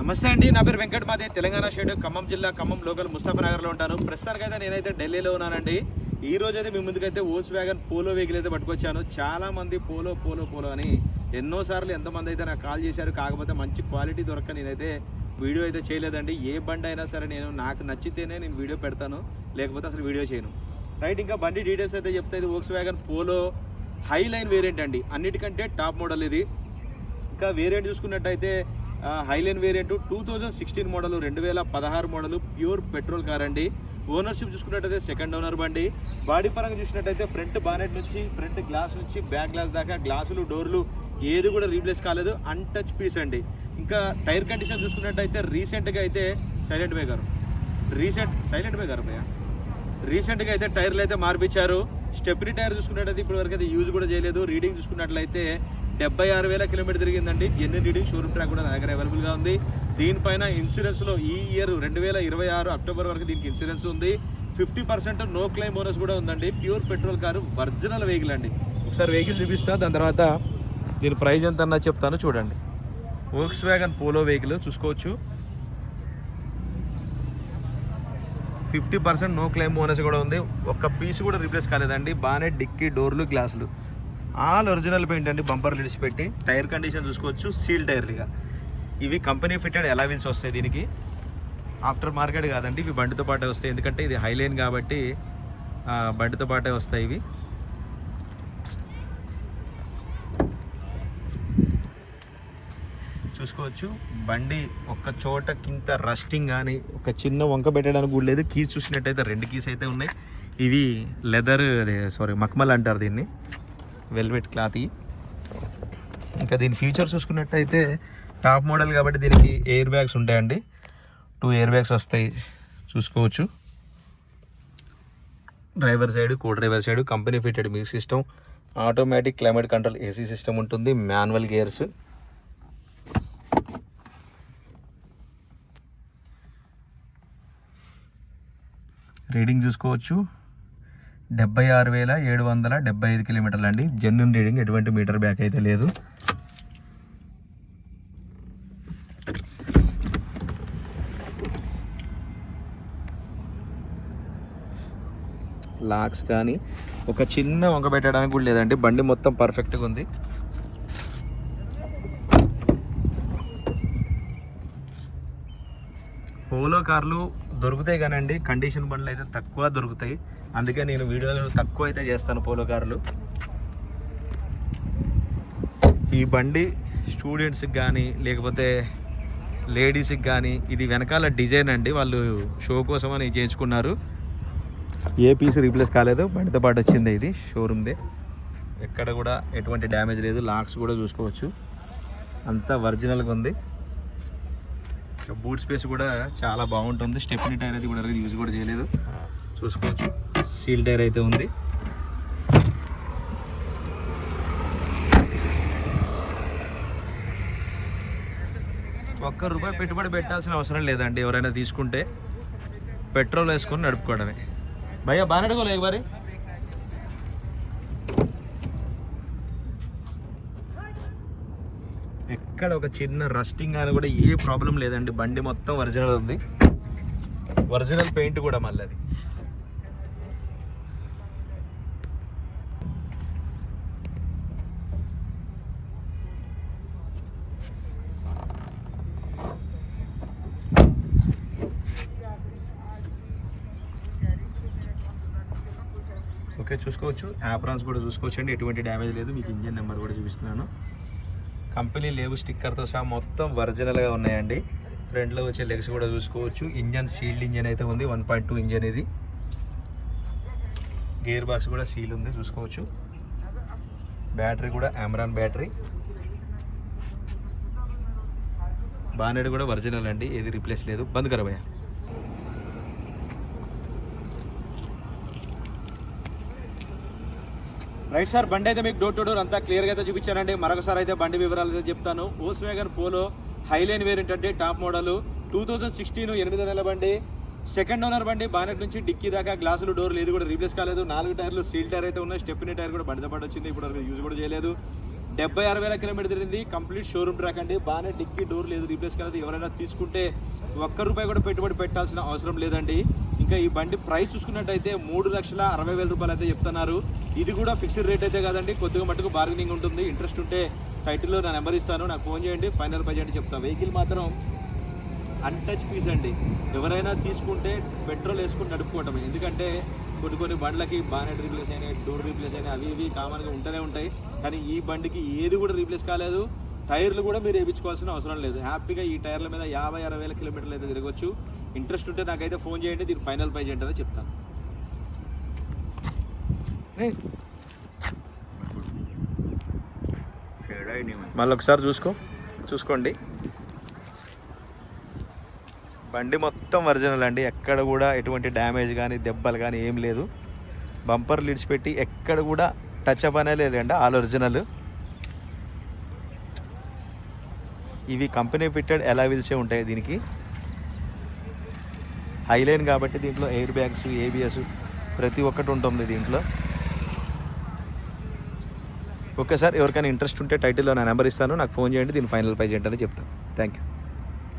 నమస్తే అండి నా పేరు వెంకట్ మాదే తెలంగాణ షేడ్ ఖమ్మం జిల్లా ఖమ్మం లోకల్ ముస్తాఫనగర్లో ఉంటాను. ప్రస్తుతానికి అయితే నేనైతే ఢిల్లీలో ఉన్నానండి. ఈ రోజు అయితే మీ ముందుకైతే ఓల్స్ వ్యాగన్ పోలో వెహికల్ అయితే పట్టుకొచ్చాను. చాలామంది పోలో పోలో పోలో అని ఎన్నోసార్లు ఎంతమంది అయితే నాకు కాల్ చేశారు. కాకపోతే మంచి క్వాలిటీ దొరక నేనైతే వీడియో అయితే చేయలేదండి. ఏ బండి అయినా సరే నేను నాకు నచ్చితేనే నేను వీడియో పెడతాను. లేకపోతే అసలు వీడియో చేయను. రైట్ ఇంకా బండి డీటెయిల్స్ అయితే చెప్తే. ఇది Volkswagen Polo high line variant అండి. అన్నిటికంటే టాప్ మోడల్ ఇది. ఇంకా వేరియంట్ చూసుకున్నట్టయితే Highline variant two thousand sixteen model రెండు వేల పదహారు మోడల్ ప్యూర్ పెట్రోల్ కార్ అండి. ఓనర్షిప్ చూసుకున్నట్టయితే సెకండ్ ఓనర్ బండి. బాడీ పరంగా చూసినట్టయితే ఫ్రంట్ బానెట్ నుంచి ఫ్రంట్ గ్లాస్ నుంచి బ్యాక్ గ్లాస్ దాకా గ్లాసులు డోర్లు ఏది కూడా రీప్లేస్ కాలేదు. అన్టచ్ పీస్ అండి. ఇంకా టైర్ కండిషన్ చూసుకున్నట్టయితే రీసెంట్గా అయితే silent maker recent silent maker భయ రీసెంట్గా అయితే టైర్లు అయితే మార్పించారు స్టెప్నీ టైర్ చూసుకున్నట్టయితే ఇప్పటివరకు అయితే యూజ్ కూడా చేయలేదు. రీడింగ్ చూసుకున్నట్లయితే డెబ్బై ఆరు వేల కిలోమీటర్ తిరిగిందండి. జెన్యున్ రీడింగ్ షోరూమ్ ట్రాక్ కూడా నా దగ్గర అవైలబుల్గా ఉంది. దీనిపైన ఇన్సూరెన్స్లో ఈ ఇయర్ రెండు వేల ఇరవై ఆరు అక్టోబర్ వరకు దీనికి ఇన్సూరెన్స్ ఉంది. Fifty percent no claim bonus కూడా ఉందండి. Pure petrol car original vehicle అండి. ఒకసారి వెహికల్ చూపిస్తా దాని తర్వాత దీని ప్రైస్ ఎంత అన్నా చెప్తాను చూడండి. వోక్స్ వ్యాగన్ పోలో వెహికల్ చూసుకోవచ్చు. Fifty percent no claim bonus కూడా ఉంది. ఒక్క పీస్ కూడా రీప్లేస్ కాలేదండి. బాగానే డిక్కీ డోర్లు గ్లాసులు. ఆల్ ఒరిజినల్ పెయింట్ అండి బంపర్ పెట్టి టైర్ కండిషన్ చూసుకోవచ్చు సీల్ టైర్లుగా ఇవి కంపెనీ ఫిట్టెడ్ ఎలా వీల్స్ వస్తాయి దీనికి? ఆఫ్టర్ మార్కెట్ కాదండి ఇవి బండితో పాటే వస్తాయి. ఎందుకంటే ఇది హైలైన్ కాబట్టి బండితో పాటే వస్తాయి ఇవి. చూసుకోవచ్చు బండి ఒక్క చోట కింద రస్టింగ్ కానీ ఒక చిన్న వంక పెట్టడానికి కూడా లేదు. కీస్ చూసినట్టయితే రెండు కీస్ అయితే ఉన్నాయి. ఇవి లెదర్ అదే సారీ మక్మల్ అంటారు దీన్ని. Velvet cloth. ఇంకా దీని ఫీచర్ చూసుకున్నట్టయితే టాప్ మోడల్ కాబట్టి దీనికి ఎయిర్ బ్యాగ్స్ ఉంటాయండి. టూ ఎయిర్ బ్యాగ్స్ వస్తాయి. చూసుకోవచ్చు. Driver side co driver side company fitted music system automatic climate control AC system ఉంటుంది. మాన్యువల్ గేర్స్ రీడింగ్ చూసుకోవచ్చు. డెబ్బై ఆరు వేల ఏడు వందల డెబ్బై ఐదు కిలోమీటర్లు అండి జెన్యున్ రీడింగ్ ఎటువంటి మీటర్ బ్యాక్ అయితే లేదు. లాక్స్ కానీ ఒక చిన్న వంక పెట్టడానికి కూడా లేదండి. బండి మొత్తం పర్ఫెక్ట్గా ఉంది. పోలో కార్లు దొరుకుతాయి కానండి కండిషన్ బండ్లు అయితే తక్కువ దొరుకుతాయి. అందుకే నేను వీడియోలు తక్కువ అయితే చేస్తాను పోలో కార్లు ఈ బండి స్టూడెంట్స్కి కానీ లేకపోతే లేడీస్కి కానీ ఇది వెనకాల డిజైన్ అండి. వాళ్ళు షో కోసం అని చేయించుకున్నారు. ఏ పీస్ రీప్లేస్ కాలేదు. బండితో పాటు వచ్చింది ఇది షోరూమ్దే ఎక్కడ కూడా ఎటువంటి డ్యామేజ్ లేదు. లాక్స్ కూడా చూసుకోవచ్చు. అంతా ఒరిజినల్గా ఉంది. బూట్ స్పేస్ కూడా చాలా బాగుంటుంది. స్టెప్ని టైర్ అయితే కూడా యూజ్ కూడా చేయలేదు. చూసుకోవచ్చు. సీల్ టైర్ అయితే ఉంది. ఒక్క రూపాయి పెట్టుబడి పెట్టాల్సిన అవసరం లేదండి ఎవరైనా తీసుకుంటే. పెట్రోల్ వేసుకొని నడుపుకోవడమే. భయ్యా బాగా నడుకోలేదు మరి? ఎక్కడ ఒక చిన్న రస్టింగ్ అని కూడా ఏ ప్రాబ్లం లేదండి. బండి మొత్తం ఒరిజినల్ ఉంది. ఒరిజినల్ పెయింట్ కూడా మళ్ళీ అది. ఓకే చూసుకోవచ్చు. యాప్రాన్స్ కూడా చూసుకోవచ్చు అండి ఎటువంటి డ్యామేజ్ లేదు. మీకు ఇంజిన్ నెంబర్ కూడా చూపిస్తున్నాను. కంపెనీ లేబు స్టిక్కర్తో సహా మొత్తం ఒరిజినల్గా ఉన్నాయండి. ఫ్రంట్లో వచ్చే లెగ్స్ కూడా చూసుకోవచ్చు. ఇంజన్ సీల్డ్ ఇంజన్ అయితే ఉంది. వన్ పాయింట్ టూ ఇంజన్ ఇది. గేర్ బాక్స్ కూడా సీల్ ఉంది. చూసుకోవచ్చు. బ్యాటరీ కూడా అమరాన్ బ్యాటరీ. బానెడ్ కూడా ఒరిజినల్ అండి. ఏది రిప్లేస్ లేదు. బంద్ కరబయ్యా రైట్ సార్ బండి అయితే మీకు డోర్ టు డోర్ అంతా క్లియర్గా అయితే చూపించానండి. మరొకసారి అయితే బండి వివరాలు అయితే చెప్తాను. Volkswagen Polo highline variant అంటే top model two thousand sixteen ఎనిమిది నెలల బండి. సెకండ్ ఓనర్ బండి బానెట్ నుంచి డిక్కీ దాకా గ్లాసులు డోర్లు ఏది కూడా రీప్లేస్ కాలేదు. నాలుగు టైర్లు సీల్ టైర్ అయితే ఉన్నాయి. స్టెప్నీ టైర్ కూడా బండితో పాటు వచ్చింది. ఇప్పుడు వరకు యూజ్ కూడా చేయలేదు. డెబ్బై ఆరు వేల కిలోమీటర్ తిరిగింది. కంప్లీట్ షోరూమ్ ట్రాక్ అండి. బాగానే డిక్కీ డోర్ లేదు రీప్లేస్ కాలేదు. ఎవరైనా తీసుకుంటే ఒక్క రూపాయి కూడా పెట్టుబడి పెట్టాల్సిన అవసరం లేదండి. ఇంకా ఈ బండి ప్రైస్ చూసుకున్నట్టయితే మూడు లక్షల అరవై వేల రూపాయలు అయితే చెప్తున్నారు. ఇది కూడా ఫిక్స్డ్ రేట్ అయితే కాదండి. కొద్దిగా మటుకు బార్గెనింగ్ ఉంటుంది. ఇంట్రెస్ట్ ఉంటే టైటిల్లో నా నెంబర్ ఇస్తాను. నాకు ఫోన్ చేయండి. ఫైనల్ బడ్జెట్ చెప్తాను వెహికల్ మాత్రం అన్టచ్ పీస్ అండి. ఎవరైనా తీసుకుంటే పెట్రోల్ వేసుకుని నడుపుకోవటం. ఎందుకంటే కొన్ని కొన్ని బండ్లకి బానెట్ రీప్లేస్ అయినాయి డోర్ రీప్లేస్ అయినాయి అవి ఇవి కామన్గా ఉంటూనే ఉంటాయి. కానీ ఈ బండికి ఏది కూడా రీప్లేస్ కాలేదు. టైర్లు కూడా మీరు వేయించుకోవాల్సిన అవసరం లేదు. హ్యాపీగా ఈ టైర్ల మీద యాభై అరవై వేల కిలోమీటర్లు అయితే తిరగచ్చు. ఇంట్రెస్ట్ ఉంటే నాకైతే ఫోన్ చేయండి దీని ఫైనల్ ప్రైజ్ ఏంటో చెప్తాను. మళ్ళీ ఒకసారి చూసుకో చూసుకోండి. బండి మొత్తం ఒరిజినల్ అండి. ఎక్కడ కూడా ఎటువంటి డ్యామేజ్ కానీ దెబ్బలు కానీ ఏం లేదు. బంపర్ లిడ్స్ పెట్టి ఎక్కడ కూడా టచ్ అప్ అనే లేదండి. All original. ఇవి కంపెనీ ఫిట్టెడ్ ఎలా విల్సే ఉంటాయి దీనికి. హైలైన్ కాబట్టి దీంట్లో ఎయిర్ బ్యాగ్స్ ఏబిఎస్ ప్రతి ఒక్కటి ఉంటుంది దీంట్లో. ఓకే సార్ ఎవరికైనా ఇంట్రెస్ట్ ఉంటే టైటిల్లో నా నెంబర్ ఇస్తాను నాకు ఫోన్ చేయండి దీని ఫైనల్ ప్రైజ్ ఏంటని చెప్తాను. Thank you